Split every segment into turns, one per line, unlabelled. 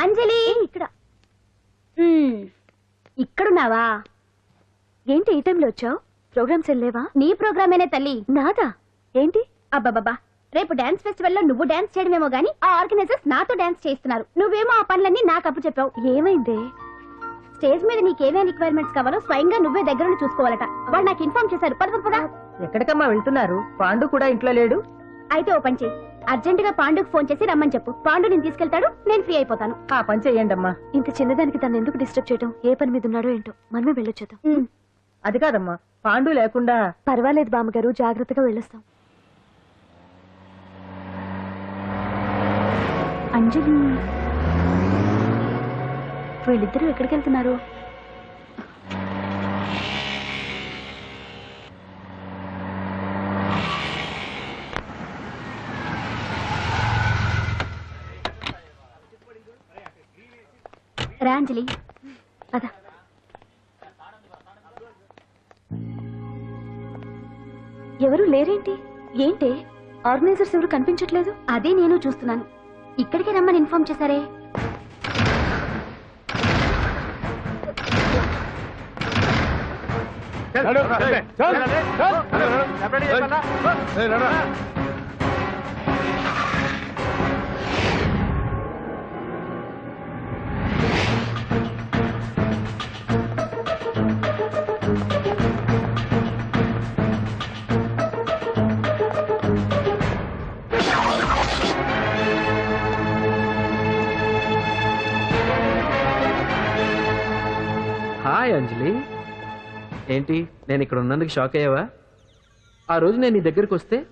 అంజలి! ఇక్కడ. ఇక్కడున్నావా?
ఏంటి ఈ టైంలో వచ్చావు? ప్రోగ్రామ్స్ వెళ్ళేవా
నీ ప్రోగ్రామేనే తల్లి.
నాదా? ఏంటి?
అబ్బబ్బబ్బా. రేపు డాన్స్ ఫెస్టివల్లో నువ్వు డాన్స్ చేయడమేమో గానీ ఆ ఆర్గనైజర్స్ నాతో డాన్స్ చేస్తున్నారు. నువ్వేమో ఆ పనులన్నీ నాకు అప్పు చెప్పావు.
ఏమైంది?
స్టేజ్ మీద నీకేమేం రిక్వైర్మెంట్స్ కావాలో స్వయంగా నువ్వే దగ్గరుండి చూసుకోవాలట. వాళ్ళు నాకు ఇన్ఫార్మ్ చేశారు. పద.
ఎక్కడికమ్మా వెళ్తున్నారు? పాండు కూడా ఇంట్లో లేడు?
అయితే ఓ పని చేయి. అర్జెంట్గా పాండుకు ఫోన్ చేసి రమ్మని చెప్పు. పాండు నేను తీసుకెళ్తాడు నేను ఫ్రీ అయిపోతాను.
ఆ పని చెయ్యండి అమ్మా
ఇంత చిన్నదానికి తను ఎందుకు డిస్టర్బ్ చేయడం ఏ పని మీద ఉన్నాడో ఏంటో? మనమే వెళ్ళొచ్చేద్దాం.
అది కాదమ్మా. పాండు లేకుండా
పర్వాలేదు బామ్మగారు జాగ్రత్తగా వెళ్ళొస్తాం. అంజలి వీళ్ళిద్దరూ ఎక్కడికి వెళ్తున్నారు
రాంజలి
పద ఎవరు లేరేంటి ఏంటి ఆర్గనైజర్స్ ఎవరు కనిపించట్లేదు
అదే నేను చూస్తున్నాను ఇక్కడికి రమ్మని ఇన్ఫార్మ్ చేశారే
హాయ్ అంజలి. ఏంటి నేను ఇక్కడ ఉన్నందుకు షాక్ అయ్యావా? ఆ రోజు నేను నీ దగ్గరికి వస్తే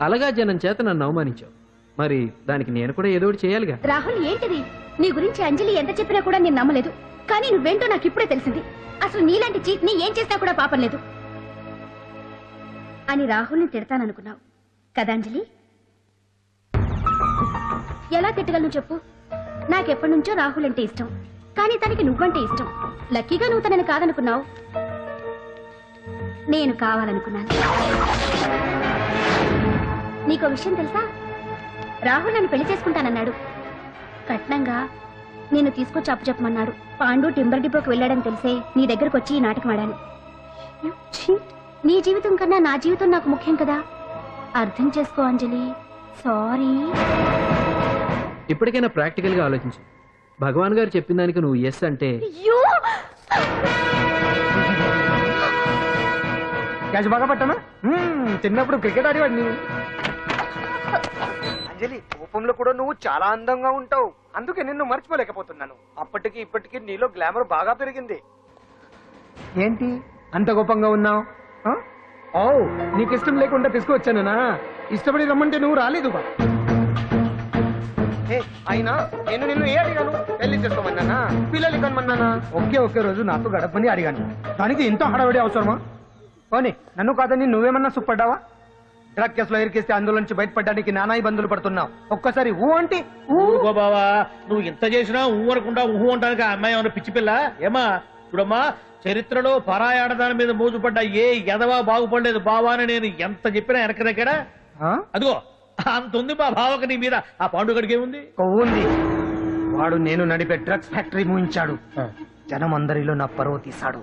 అలగా జనం చేత నన్ను అవమానించావు. మరి దానికి నేను కూడా ఏదో ఒకటి చేయాలిగా.
రాహుల్ ఏంటిది? నీ గురించి అంజలి ఎంత చెప్పినా కూడా నేను నమ్మలేదు. కానీ నువ్వేంటో నాకు ఇప్పుడే తెలిసింది. అసలు నీలాంటి చీట్ని ఏం చేసినా కూడా పాపం లేదు. అని రాహుల్ని తిడతాననుకున్నావు. కదా అంజలి? ఎలా తిట్టగలను చెప్పు? నాకెప్పటి నుంచో రాహుల్ అంటే ఇష్టం. కానీ తనకి నువ్వంటే ఇష్టం. లక్కీగా నువ్వు తనని కాదనుకున్నావు. నేను కావాలనుకున్నాను. నీకో విషయం తెలుసా? రాహుల్ నన్ను పెళ్ళి చేసుకుంటానన్నాడు. కట్నంగా నేను తీసుకొచ్చి అప్పు చెప్పమన్నాడు. పాండు టింబర్ డిపోకి వెళ్ళాడని తెలిసే నీ దగ్గరకు వచ్చి ఈ నాటకం ఆడాను నీ జీవితం కన్నా నా జీవితం నాకు ముఖ్యం కదా. అర్థం చేసుకో అంజలి. సారీ.
ఇప్పటికైనా ప్రాక్టికల్గా ఆలోచించు. భగవాన్ గారు చెప్పిన దానికి నువ్వు ఎస్ అంటే?
క్యాచ్ బాగా పట్టానా? చిన్నప్పుడు క్రికెట్ ఆడేవాడిని. అంజలి కోపంలో కూడా నువ్వు చాలా అందంగా ఉంటావు. అందుకే నిన్ను మర్చిపోలేకపోతున్నాను. అప్పటికి ఇప్పటికి నీలో గ్లామర్ బాగా పెరిగింది. ఏంటి? అంత కోపంగా ఉన్నావు? ఆ? ఓ నీకు ఇష్టం లేకుండా తీసుకువచ్చానా ఇష్టపడి రమ్మంటే నువ్వు రాలేదు ఏ, అయినా నేను నిన్ను ఏ అడిగాను? పెళ్ళి చేసుకోమన్నానా? పిల్లలు కనమన్నానా? ఒకే ఒకే రోజు నాతో గడపని అడిగాను. దానికి ఇంత హడావిడి అవసరమా? పోనీ నన్ను కాదని నువ్వేమన్నా సుప్పడ్డావా డ్రగ్ కేసులో ఇరికిస్తే అందులో నుంచి బయటపడడానికి నానా ఇబ్బందులు పడుతున్నావు. ఒక్కసారి ఊ అంటే ఊ.
ఊరుకో బావా నువ్వు ఇంత చేసినా ఊ అనకుండా ఊహు అంటానికి ఆ అమ్మాయి ఏమన్నా పిచ్చి పిల్ల? ఏమా? చూడమ్మా చరిత్రలో పరాయి ఆడదాని మీద మోజుపడ్డ ఏ ఎదవా బాగుపడలేదు బావా అని నేను ఎంత చెప్పినా వెనక దగ్గర
ఆ?
అదిగో అంత ఉంది మా బావకి నీ మీద. ఆ పాండుగడికి ఏముంది?
కొవ్వుంది. వాడు నేను నడిపే డ్రగ్స్ ఫ్యాక్టరీ మూయించాడు. జనం అందరిలో నా పరువు తీశాడు.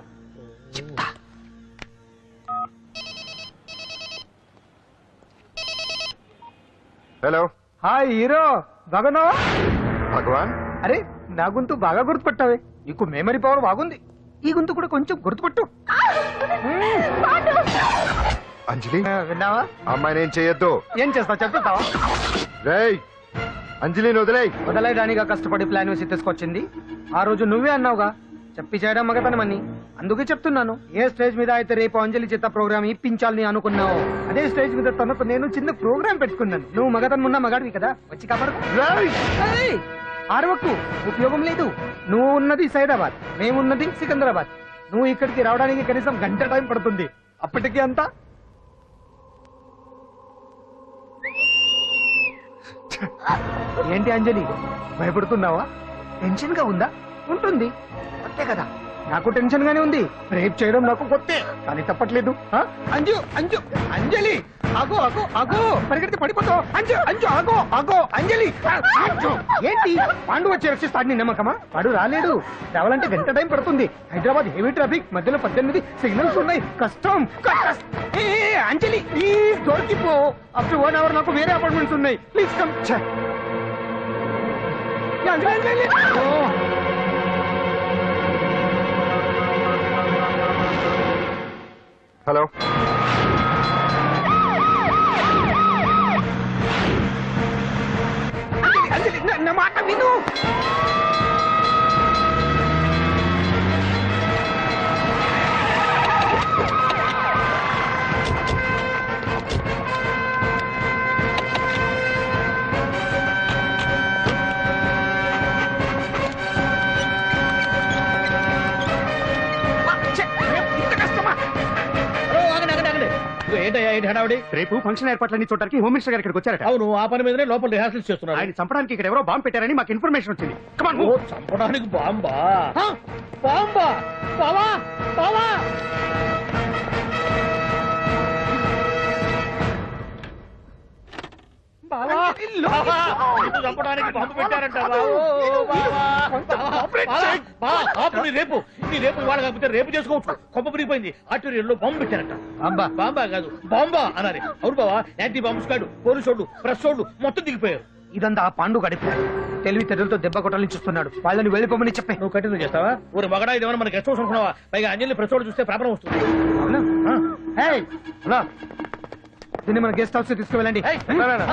చెప్తా.
హలో.
Hi hero. బాగున్నావా
భగవాన్?
అరే నా గొంతు బాగా గుర్తుపట్టావే. నీకు మెమరీ పవర్ బాగుంది ఈ గొంతు కూడా కొంచెం గుర్తుపట్టు.
అంజలి?
విన్నావా?
అమ్మాయిని ఏం చేయొద్దు.
ఏం చేస్తావు? చెప్తావా
రేయ్ అంజలిని వదిలేయ్.
వదలయడానిగా కష్టపడి ప్లాన్ వేసి తీసుకొచ్చింది. ఆ రోజు నువ్వే అన్నావుగా చెప్పి చేయడం మగతనమని. అందుకే చెప్తున్నాను ఏ స్టేజ్ మీద అయితే రేపు అంజలి చేత ప్రోగ్రామ్ ఇప్పించాలని అనుకున్నావు అదే స్టేజ్ మీద తనకు నేను చిన్న ప్రోగ్రామ్ పెట్టుకున్నాను. నువ్వు మగతనం ఉన్న మగాడివి కదా వచ్చి! ఏయ్! ఆరవకు ఉపయోగం లేదు. నువ్వు ఉన్నది సైదాబాద్ మేమున్నది సికింద్రాబాద్. నువ్వు ఇక్కడికి రావడానికి కనీసం గంట టైం పడుతుంది. అప్పటికి అంతా ఏంటి అంజలి? భయపడుతున్నావా? టెన్షన్గా ఉందా? ఉంటుంది. అంతే కదా. నాకు టెన్షన్ గానే ఉంది. రేప్ చేయడం నాకు కొత్తే కానీ తప్పట్లేదు. ఆ? అంజు అంజు అంజలి! ఆగో ఆగో ఆగో! పరిగెడితే పడిపోతావు. అంజు అంజు ఆగో ఆగో అంజలి! అంజు ఏంటి? పాండు వచ్చి రక్షిస్తాడు నీ నమ్మకమా? వాడు రాలేడు. రావాలంటే గంట టైం పడుతుంది. హైదరాబాద్ హెవీ ట్రాఫిక్ మధ్యలో పద్దెనిమిది సిగ్నల్స్ ఉన్నాయి. కష్టం కష్టం. ఏ, ఏ, అంజలి! ప్లీజ్ దొరికిపో. ఆఫ్టర్ వన్ అవర్ నాకు వేరే అపార్ట్మెంట్స్ ఉన్నాయి. Please come Anjali Anjali! Oh.
Hello
Anjali, Anjali నా- నా మాట
ఏంటయ్యా ఏంటి హడావిడి?
రేపు ఫంక్షన్ ఏర్పాట్లన్నీ చూడడానికి హోమ్ మినిస్టర్ గారు ఇక్కడికి వచ్చారట.
అవును ఆ పని మీదనే లోపల రిహార్సల్స్ చేస్తున్నారు.
ఆయన చంపడానికి ఇక్కడ ఎవరో బాంబు పెట్టారని మాకు ఇన్ఫర్మేషన్ వచ్చింది. కమాన్
ఓ చంపడానికి బాంబా? హ? బాంబా? బావా? బావా? నిన్ను చంపడానికి బాంబు పెట్టారంట నీ రేపు. నీ రేపు ఇవాళ కాకపోతే రేపు చేసుకోవచ్చు. కొమ్మ పిరిగిపోయింది ఆర్టీరియల్లో బాంబు పెట్టారంట. బాంబా. బాంబా కాదు బాంబా అన్నారు. అవును బావా యాంటీ బాంబు స్క్వాడ్ పోలీసు వాళ్ళు ప్రెస్ వాళ్ళు మొత్తం దిగిపోయారు.
ఇదంతా ఆ పాండు గడిపి. తెలివి తెరులతో దెబ్బ కొట్టాలని చూస్తున్నాడు. వాళ్ళని వెళ్ళిపోమని చెప్పే.
నువ్వు కంటిన్యూ చేస్తావా? ఊరి మగడా ఇదేమన్నా మనకి హౌస్ అనుకున్నావా పైగా అంజలి ప్రచోడు చూస్తే ప్రాబ్లం వస్తుంది.
దీన్ని మన గెస్ట్ హౌస్ తీసుకువెళ్ళండి.
రా, రా.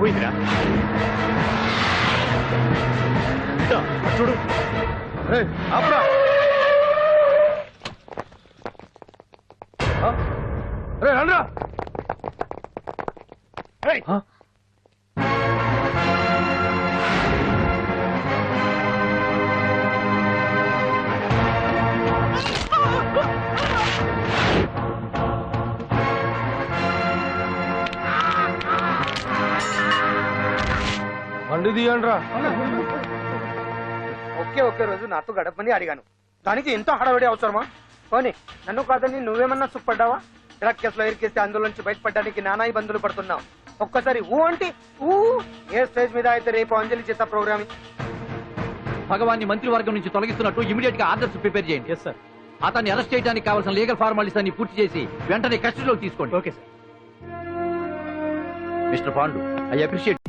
పోయిందిరా. చూడు. ఏయ్, బండి తీయండిరా.
ఒకే ఒకే రోజు నాతో గడపని అడిగాను. దానికి ఎంతో హడావిడి అవసరమా? పోనీ నన్ను కాదని నువ్వేమన్నా సుప్పడ్డావా డ్రగ్ కేసులో ఇరికిస్తే అందులో నుంచి బయటపడడానికి నానా ఇబ్బందులు పడుతున్నావు. ఒక్కసారి ఊ అంటే ఊ? ఏ స్టేజ్ మీద అయితే రేపు అంజలి చేత ప్రోగ్రామింగ్?
భగవాన్ని మంత్రివర్గం నుంచి తొలగిస్తున్నట్టు ఇమీడియట్గా ఆర్డర్స్ ప్రిపేర్ చేయండి. ఎస్ సార్ అతన్ని అరెస్ట్ చేయడానికి కావాల్సిన లీగల్ ఫార్మాలిటీస్ అన్ని పూర్తి చేసి వెంటనే కస్టడీలోకి తీసుకోండి. Okay sir mister Pandu I appreciate